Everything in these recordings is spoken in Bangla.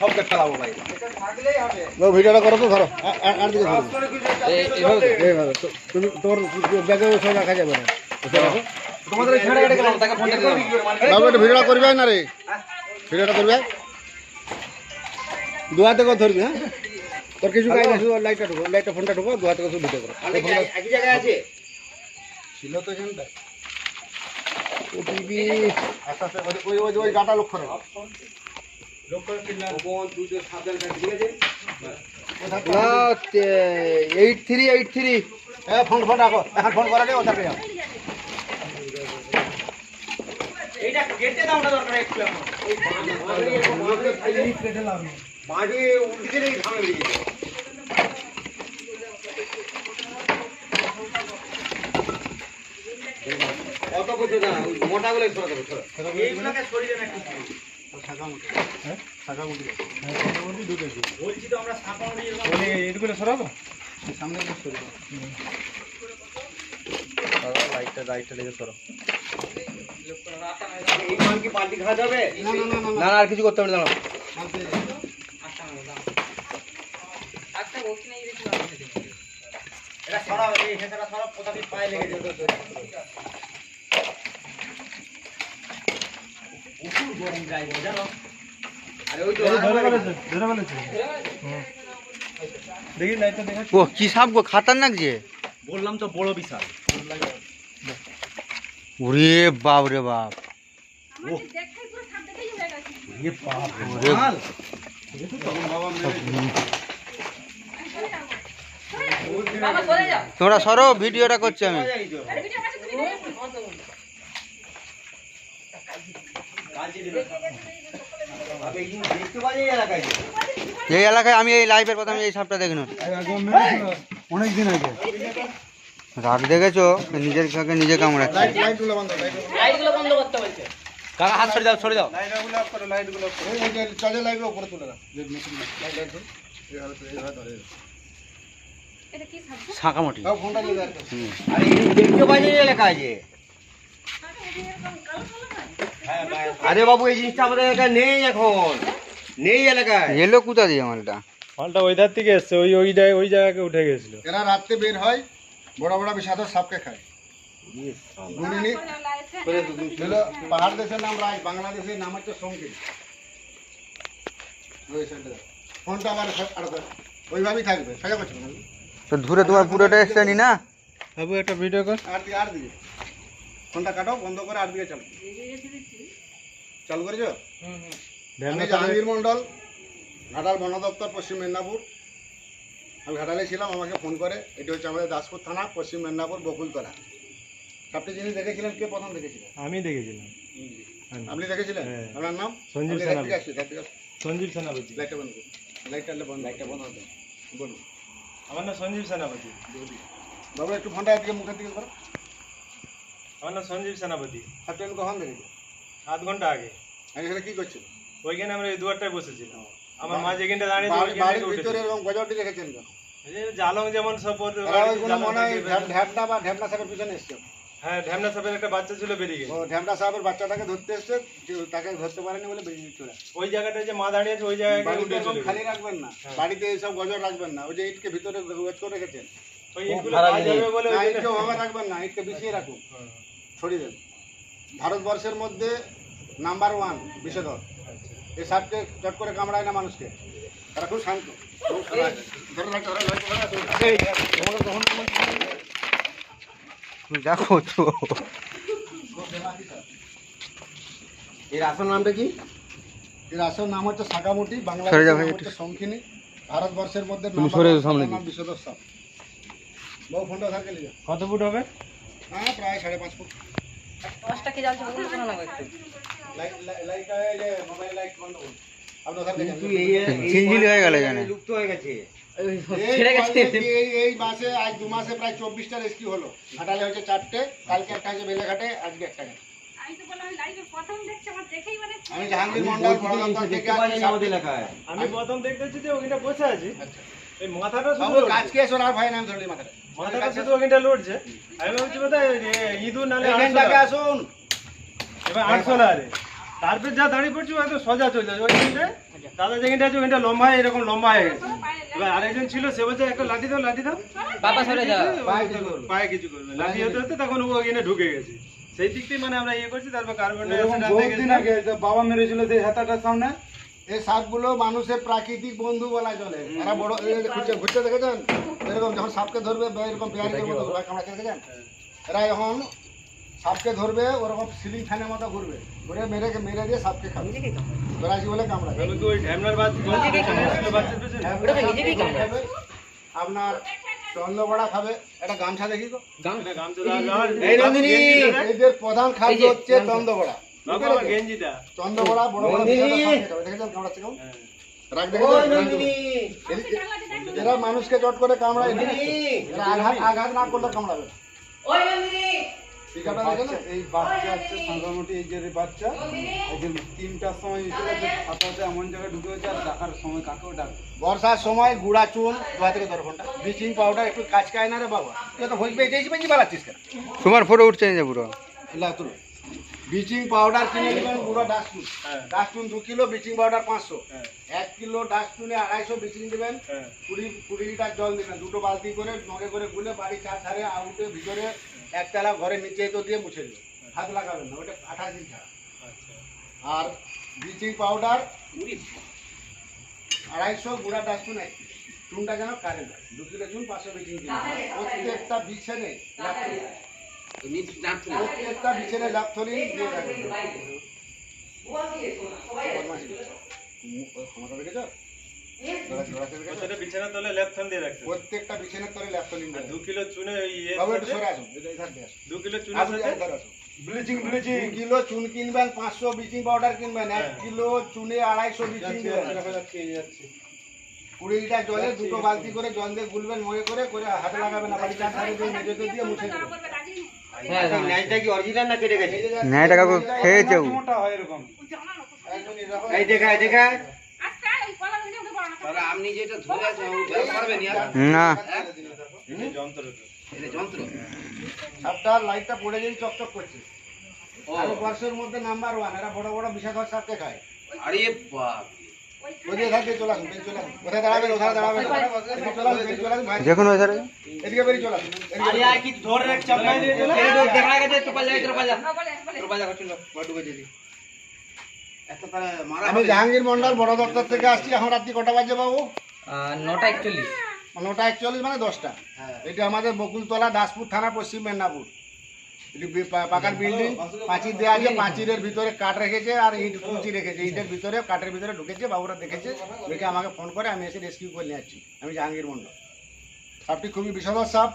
সবকে ফেলাবো ভাই ভিডিওটা করো তো ধরো আর দিকে ধরো এইভাবে তুমি তোমার ব্যাগে সব রাখা যাবে না ওসব। তোমাদের ছেড়ে কেটে গেলাম তাকে ফোনটা দিলাম বাবু একটু ভিডিওটা করবে না রে ভিডিওটা করবে দুয়া থেকে ধরবি হ্যাঁ তোর কিছু কাজ আছে লাইটটা ঢুকো লাইটটা ফোনটা ঢুকো দুয়া থেকে শুধু ভিডিও করো একই জায়গায় আছে ছিল তো এখানটা ওটিপি আস্তে আস্তে ওই- ওই ওই ওই ডাটা লক্ষ্য রাখো না এইট থ্রি এইট থ্রি এ ফোন ফোন রাখো এখন ফোন করা নেই ওটা পেয়ে মোটাগুলো সরা দেবে সরা এইগুলোকে সরিয়ে একটু। হ্যাঁ না না না না না আর কিছু করতে হবে না এটা সরাও এই হেতাটা সরাও কোথাও পায়ে লেগে যাবে? প্রচুর গরম জানো? ও কি সাপ গো খাতারনাক যে? বললাম তো বড় বিশাল। ওরে বাপ রে বাপ। তোমরা সরো ভিডিওটা করছি আমি দেখতে পাচ্ছি এই এলাকায় আমি এই লাইভের কথা আমি এই সাপটা দেখুন। অনেক দিন আগে। রাগ দেখেছ? নিজের কাকে নিজে কামড়াচ্ছে। কাকা হাত সরে যাও সরে যাও। উপরে তুলে শাঁকামাটি দাও ফোনটা নিয়ে দাও আরে এই দেখতে পাচ্ছি এলাকায় যে। আরে বাবু এই জিনিসটা আমাদের এলাকায় নেই এখন। নেই এলাকায়। এলো কোথা দিয়ে মালটা? মালটা ওই ধার থেকে এসছে ওই ওই জায়গায় ওই জায়গাকে উঠে গেছিল। এরা রাত্রে বের হয় বড় বড় বিষাদর সাপকে খায়। পাহাড় দেশের নাম রাজ বাংলাদেশের নাম হচ্ছে সংগীত। ফোনটা আমার ওইভাবেই থাকবে সোজা করছ না তো ধরে তোমার পুরোটা এসছে নি না? বাবু একটা ভিডিও কর। আর আর দিকে ফোনটা কাটো বন্ধ করে আর দিকে চালু। চালু করেছ? আমি জাহাঙ্গীর মন্ডল ঘাটাল বন দপ্তর পশ্চিম মেদিনীপুর। আমি ঘাটালে ছিলাম আমাকে ফোন করে। এটি হচ্ছে আমাদের দাসপুর থানা পশ্চিম মেদিনীপুর বকুলতলা। সবটি জিনিস দেখেছিলেন? কে প্রথম দেখেছিলেন আমি দেখেছিলাম। আপনি দেখেছিলেন? হ্যাঁ। আপনার নাম? সঞ্জীব সেনাপতি। সঞ্জীব সেনাপতি। লাইটটা বন্ধ করুন। লাইটটা বন্ধ লাইটটা বন্ধ বলুন। আমার নাম সঞ্জীব সেনাপতি। বাবু একটু ফোনটা এদিকে মুখের দিকে করো। আমার নাম সঞ্জীব সেনাপতি। কখন আধ ঘণ্টা আগে। আমি এখানে কি করছি ওইখানে আমরা এই দুয়ারটায় বসেছিলাম। আমার মা যেখানটা দাঁড়িয়ে বাড়ির ভিতরে গজরটি যে জালং যেমন সব মনে হয় ঢ্যাপনা বা ঢ্যাপনা সাহেবের পিছনে এসছে? হ্যাঁ ঢ্যামনা সাপের একটা বাচ্চা ছিল বেরিয়ে ও গেছে ঢ্যামনা সাহেবের বাচ্চাটাকে ধরতে এসছে তাকে ধরতে পারেনি বলে বেরিয়ে চলে ওই জায়গাটায় যে মা দাঁড়িয়ে আছে ওই চলে খালি রাখবেন না। হ্যাঁ। বাড়িতে এইসব গজর রাখবেন না। ওই যে ইটকে ভিতরে করে রেখেছেন। ওই ইটগুলো বলে রাখবেন না ইটকে বিছিয়ে রাখুন। ছড়িয়ে দেন। ভারতবর্ষের মধ্যে নাম্বার ওয়ান বিষধর এই সাপকে চট করে কামড়ায় না মানুষকে। তারা খুব শান্ত। যা করছ এর আসল নামটা কি? এর আসল নাম হচ্ছে সাকামুটি ভাই হচ্ছে শঙ্খিনী ভারতবর্ষের মধ্যে বিষধর সাপ। বহু ফোনটা থাকে লিখে কত ফুট হবে? হ্যাঁ প্রায় সাড়ে পাঁচ ফুট। পাঁচটা কি জ্বালছে বলুন কেন না একটু। লাইট লাইট এই যে মোবাইল লাইট বন্ধ করুন। আপনি ওখানে কিন্তু দেখেন এই এই ঝিলঝিল হয়ে গেল এখানে। লুপ্ত হয়ে গেছে। ছেড়ে গেছে। এই এই মাসে আজ দু মাসে প্রায় চব্বিশটা রেস্কিউ হলো। ঘাটালে হচ্ছে চারটে কালকে একটা হচ্ছে বেলেঘাটে আজকে একটা গেছে আমি তো বললাম লাইভে প্রথম দেখছি আমার দেখেই মানে আমি জাহাঙ্গীর মন্ডল থেকে দেখতে প্রথম দেখতেছি যে ওখানে বসে আছি। এই মাথাটা শুধু কাজকে এসো আর ভয় নাম ধরলি মাথাটা। মাথাটা শুধু ওখানটা লড়ছে। আমি ভাবছি বোধহয় ইঁদুর নালে এইখানটাকে আসুন। এবার আটশো না রে। তারপর যা দাঁড়িয়ে পড়ছি হয়তো সোজা চলে যাবে দাদা যেখানটা আছে ওইটা লম্বা এরকম লম্বা হয়ে গেছে। এবার আরেকজন ছিল সে বলছে একটা লাঠি দাও লাঠি দাও। বাবা সরে যাও। পায়ে কিছু করবে পায়ে কিছু করবে লাঠি হতে হতে তখন ও ওখানে ঢুকে গেছে। সেই দিক থেকে মানে আমরা ইয়ে করছি তারপর কার্বন বাবা মেরেছিল সেই হাতাটার সামনে। এই সাপগুলো মানুষের প্রাকৃতিক বন্ধু বলা চলে। এরা বড় ঘুরছে ঘুরছে দেখেছেন? এরকম যখন সাপকে ধরবে এরকম পেয়ারিকের মতো ঘুরবে কামড়াচ্ছে দেখেছেন? এরা যখন সাপকে ধরবে ওরকম সিলিং ফ্যানের মতো ঘুরবে। ঘুরে মেরে মেরে দিয়ে সাপকে খাবে। বেড়াচ্ছি বলে খাবে, আপনার চন্দ্রবড়া খাবে। একটা গামছা দেখি তো। এটা এদের প্রধান খাদ্য হচ্ছে চন্দ্রবড়া। চন্দ্রবড়া বড় বড় হ্যাঁ। এরা মানুষকে চট করে কামড়ায় আঘাত আঘাত না করলে কামড়াবে? এই বাচ্চা হচ্ছে মোটামুটি এই যে বাচ্চা এই তিনটার সময় হাতাতে এমন জায়গায় ঢুকে আর ডাকার সময় কাকেও ডাক। বর্ষার সময় গুড়া চুন দু থেকে দশ ঘণ্টা ব্লিচিং পাউডার একটু কাজ খায় না রে বাবা? তুই তো ভোজ পেয়েছিস বালাচ্ছিস কেন? তোমার ফটো উঠছে না পুরো। ব্লিচিং পাউডার কিনে নেবেন গুঁড়ো ডাস্টুন হ্যাঁ। ডাস্টুন দু কিলো ব্লিচিং পাউডার পাঁচশো। হ্যাঁ। এক কিলো ডাস্টুনে আড়াইশো ব্লিচিং দেবেন। হ্যাঁ। কুড়ি কুড়ি লিটার জল দেবেন দুটো বালতি করে নগে করে গুলে বাড়ি চার ধারে আউটে ভিতরে একতলা ঘরের নিচে তো দিয়ে মুছে দেবেন। হাত লাগাবেন না ওটা আঠাশ দিন ছাড়া। আচ্ছা। আর ব্লিচিং পাউডার আড়াইশো গুঁড়া ডাস্টুন এক কিলো। চুনটা যেন কারেন্ট হয়। দু কিলো চুন পাঁচশো ব্লিচিং দিন। প্রত্যেকটা বিছানে প্রত্যেকটা বিছানার তলে ল্যাপথলিন দু কিলো চুনে দু কিলো। Bleaching bleaching. কিলো চুন কিনবেন পাঁচশো ব্লিচিং পাউডার কিনবেন এক কিলো চুনে আড়াইশো ব্লিচিং কুড়ি লিটার জলে দুটো বালতি করে জল দিয়ে গুলবেন মগে করে করে হাতে লাগাবেন না ধারে দিয়ে মেঝেতে দিয়ে মুছে দেবেন। ন্যায়টা কি অরিজিনাল না কেটে গেছে? ন্যায়টা কাকু খেয়েছে? ও। মোটা হয় এরকম। একদম এরকম। এই দেখায় দেখায় না সাপটা লাইটটা পড়ে যদি চকচক করছে। ভারতবর্ষের মধ্যে নাম্বার ওয়ান। এরা বড় বড় বিষাধর সাপকে খায়। আরে বাপ। দেখুন ওই এদিকে বেরিয়ে চলে আরে কি ধরে রাখ দেখা গেছে তো দিদি। আমি জাহাঙ্গীর মন্ডল বড় দপ্তর থেকে আসছি। এখন রাত্রি কটা বাজে বাবু? নটা একচল্লিশ। নটা একচল্লিশ মানে দশটা। এটা আমাদের বকুলতলা দাসপুর থানা পশ্চিম মেদিনীপুর। পাকার বিল্ডিং। পাঁচির দেওয়া আছে পাঁচিরের ভিতরে কাঠ রেখেছে আর ইট কুচি রেখেছে। ইটের ভিতরে কাঠের ভিতরে ঢুকেছে বাবুরা দেখেছে। দেখে আমাকে ফোন করে আমি এসে রেস্কিউ করে নিয়ে আমি জাহাঙ্গীর মন্ডল সাপটি খুবই বিষধর সাপ।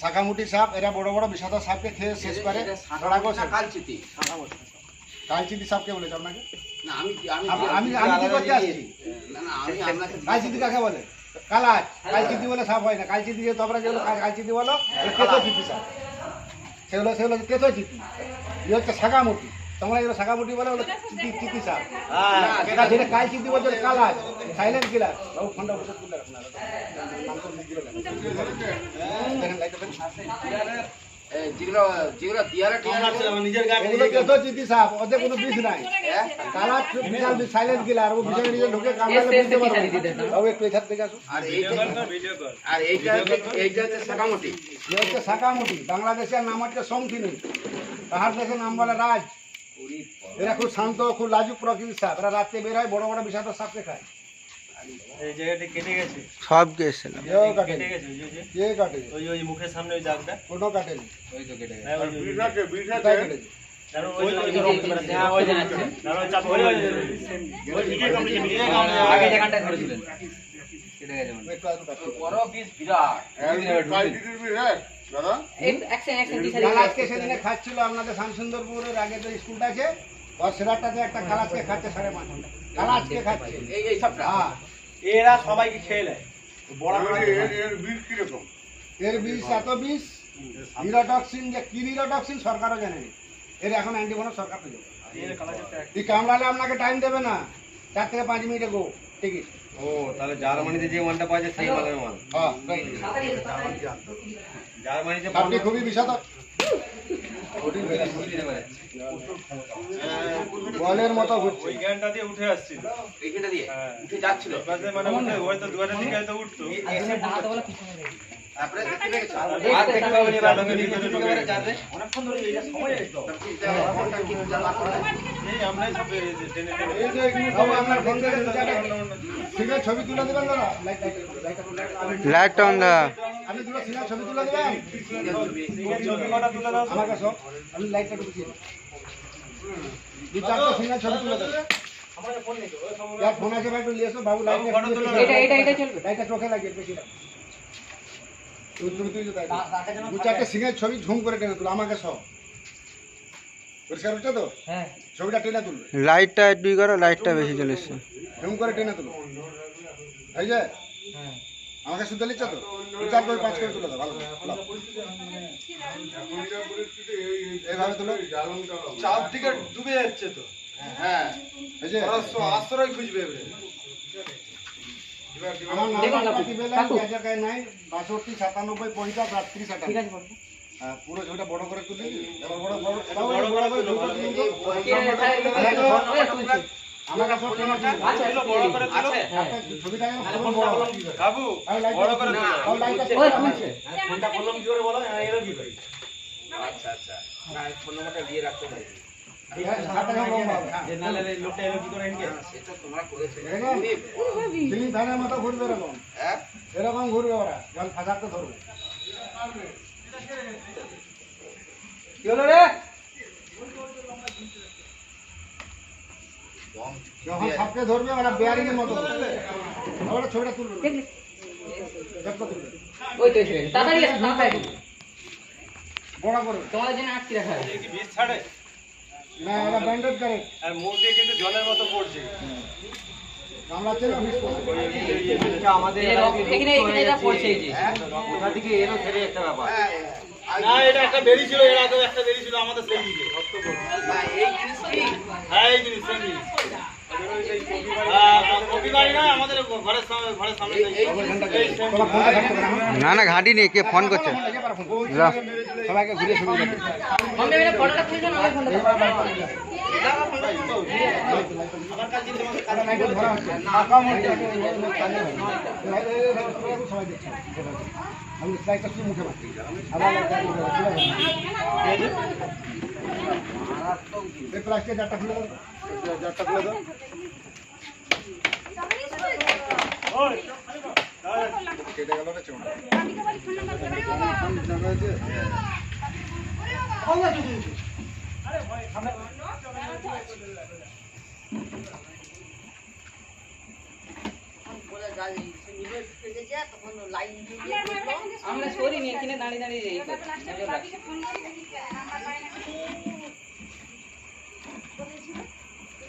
শাখামুটি সাপ। এরা বড় বড় বিষধর সাপকে খেয়ে শেষ করে। কালচিতি? সাপকে বলেছে আপনাকে? না আমি আমি কি করতে আসছি? কালচিতি কাকে বলে? কালাচ কালচিতি বলে সাপ হয় না। কালচিতি যে তোমরা যেগুলো কালচিতি বলো সাপ। সেগুলো সেগুলো কেতো চিতি ইয়ে হচ্ছে শাখামুটি তোমরা এগুলো শাখামুটি বলে ওগুলো চিতি চিতি সাপ এটা যেটা কালচিতি বলছে ওটা কালাচ সাইলেন্ট কিলার বাবু ফোনটা বসে তুলে রাখুন। দেখেন, লাইটটা বাংলাদেশের নাম হচ্ছে সমথিনী তাহার দেশের নাম বলে রাজ। এরা খুব শান্ত খুব লাজুক প্রকৃতির সাপ। এরা রাত্রে বের হয় বড় বড় বিষাক্ত সাপকে খায়। এই জায়গাটা কেটে গেছে সব গেছিলাম কেটে গেছে যে- ওই ওই মুখের সামনে ওই দাগটা কোনো কাটেনি হ্যাঁ, ওই কেটে মানে খাচ্ছিল আপনাদের শামসুন্দরপুরের আগে যে স্কুলটা আছে ওর সেরাটাতে একটা কালাজকে খাচ্ছে সাড়ে পাঁচ ঘণ্টা কালাজকে খাচ্ছে এই এই সবটা হ্যাঁ এরা সবাইকে খেয়ে নেয়। এর বিষ এত বিষ নিরোটক্সিন যে কি নিরোটক্সিন সরকারও জানেনি এর এখন অ্যান্টিভেনম সরকার এর এক- এই কামড়ালে আপনাকে টাইম দেবে না। চার থেকে পাঁচ মিনিটে গো টিকিট ও তাহলে জার্মানিতে যে মালটা পাওয়া যায় সেই মালের মাল। হ্যাঁ জার্মানিতে আপনি খুবই বিষাদ বলের মতো ঘুরছে ওই দিয়ে উঠে আসছিল এইখানটা দিয়ে উঠে যাচ্ছিল পাশে মানে ওই তো দুয়ারের দিকে তো উঠতো এসে দাঁত বলা পিছনে গেছে ছবি তুলে দিবেন লাইট অন দা দুটো ছবি তুলে দিবেন আমাকে সব আমি লাইটটা ছবি ঝুম করে টেনে তুলো আমাকে সব পরিষ্কার হচ্ছে তো? হ্যাঁ। ছবিটা টেনে তুলবে। লাইটটা করো বেশি চলে এসছে। ঝুম করে টেনে তুলো। এই যে আমাকে শুনতে নিচ্ছ তো? চার করে পাঁচ করে তুলে দাও ভালো। এইভাবে তুলো। চাপ দিকে ডুবে যাচ্ছে তো। হ্যাঁ এই যে আশ্রয়- আশ্রয় খুঁজবে হ্যাঁ পুরো ছবিটা বড় করে তুলি। বড় বড় বড় বড় তো। আচ্ছা আচ্ছা না ফোন নাম্বারটা দিয়ে রাখতে পারি এরকম ঘুরবে ওরা যখন ফাঁসাতে ধরবে। কি হলো রে? যখন সাপকে ধরবে ওরা বেয়ারিং এর মতো ওরা ছবিটা তুলবে। না। দেখো তুলবে। ওই তো তাড়াতাড়ি আসো তাড়াতাড়ি বড় করবে। তোমাদের জন্য আটকে রাখা আছে। কি বিষ ছাড়ে না ওরা ব্যান্ডেড করে। আর মুখ কিন্তু জলের মতো পড়ছে। বিষ আমাদের এখানে এখানে এটা পড়ছে এই যে। ওটা দিকে এরও ছেড়ে একটা ব্যাপার। না এটা একটা বেরিয়েছিল এর আগেও একটা বেরিয়েছিল আমাদের সেই দিকে। হ্যাঁ এই জিনিস সেম জিনিস। হ্যাঁ, না আমাদের ঘরের সামনে ঘরের সামনে এই- এই same তোলা ফোনটা ঘাটতে না ঘাঁটি নেই কে ফোন করছে? সবাইকে ঘুরে ছবি আমি লাইটটা শুধু মুখে মারছি আবার এই প্লাস্টিকের জারটা খুলে দাও। জারটা খুলে দাও। কেটে গেল রে চোখ আমরা সরিনি এখানে দাঁড়িয়ে দাঁড়িয়ে করছি।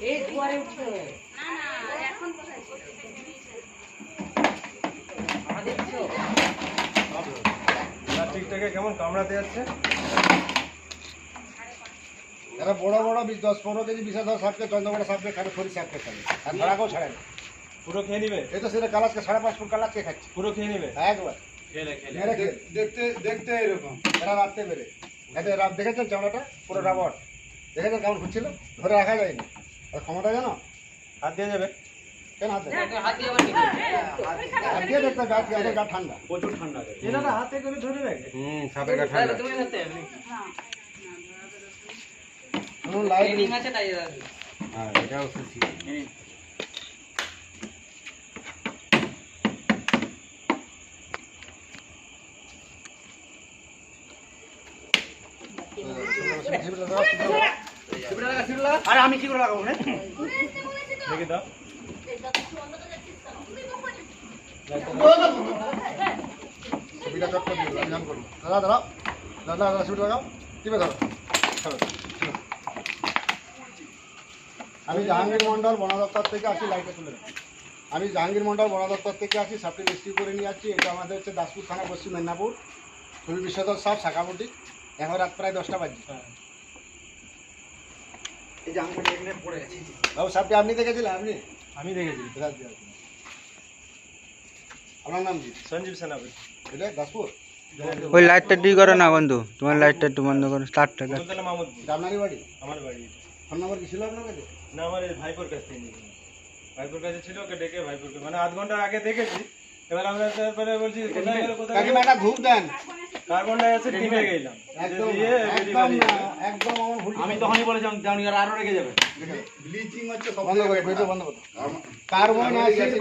এই দুয়ারে কেমন কামড়াতে যাচ্ছে? এরা বড় বড় দশ, পনেরো কেজি বিশা দশ সাপকে চন্দ্রবড় সাপকে খাবে, খড়ি সাপকে খাবে। আর ধরাকেও ছাড়ে পুরো খেয়ে নিবে? এই তো সেটা কালাজকে সাড়ে পাঁচ ফুট কালাজকে খাচ্ছে। পুরো খেয়ে নিবে? একবার। খেলে খেলে। দেখতে দেখতে এরকম। এরা রাখতে পেরে। এতে রাত দেখেছেন চামড়াটা? পুরো রাবট দেখেছেন কেমন ঘুরছিল ধরে রাখা যায়নি। আর ক্ষমতা জানো? হাত দিয়ে যাবে কেন হাতে হাত দিয়ে দেখতে গা গা ঠান্ডা। প্রচুর ঠান্ডা। এটা হাতে করে ধরে রাখে। লাইট আছে তাই আমি করে করব দাদা দাদা লাগাও ধরো আমি জাহাঙ্গীর মন্ডল বন দপ্তর থেকে আসি, লাইটে তুলে আমি জাহাঙ্গীর মন্ডল বন দপ্তর থেকে আসি সাপটি রেস্কিউ করে নিয়ে আসছি। এটা আমাদের হচ্ছে দাসপুর থানা পশ্চিম মেদিনীপুর। ছবি বিশ্বদর সাপ শাখামুটি এখন রাত প্রায় দশটা বাজছে এই যে আমাকে এখানে পড়ে গেছে বাবু সাপটি আপনি দেখেছিলেন আপনি? আমি দেখেছি। রাত দিয়ে আসুন। আপনার নাম কি? সঞ্জীব সেনাপতি। এটা দাসপুর? ওই লাইটটা ঠিক করো না বন্ধু। তোমার লাইটটা একটু বন্ধ করো স্টার্টটা আপনারই বাড়ি? আমার বাড়ি। ফোন নম্বর কি ছিল আপনার কাছে? না আমার ভাইপোর কাছ থেকে ভাইপোর কাছে ছিল ওকে ডেকে ভাইপোরকে মানে আধ ঘণ্টা আগে দেখেছি। এবার আমরা তারপরে বলছি কোথায় গেল কোথায় একটা ধূপ দেন। কার্বন ডাই অক্সাইড কিনে গেলাম। একদম আমি তখনই বলেছিলাম জানি আর আরও রেখে যাবে ব্লিচিং হচ্ছে বন্ধ করে বন্ধ করো। কার্বন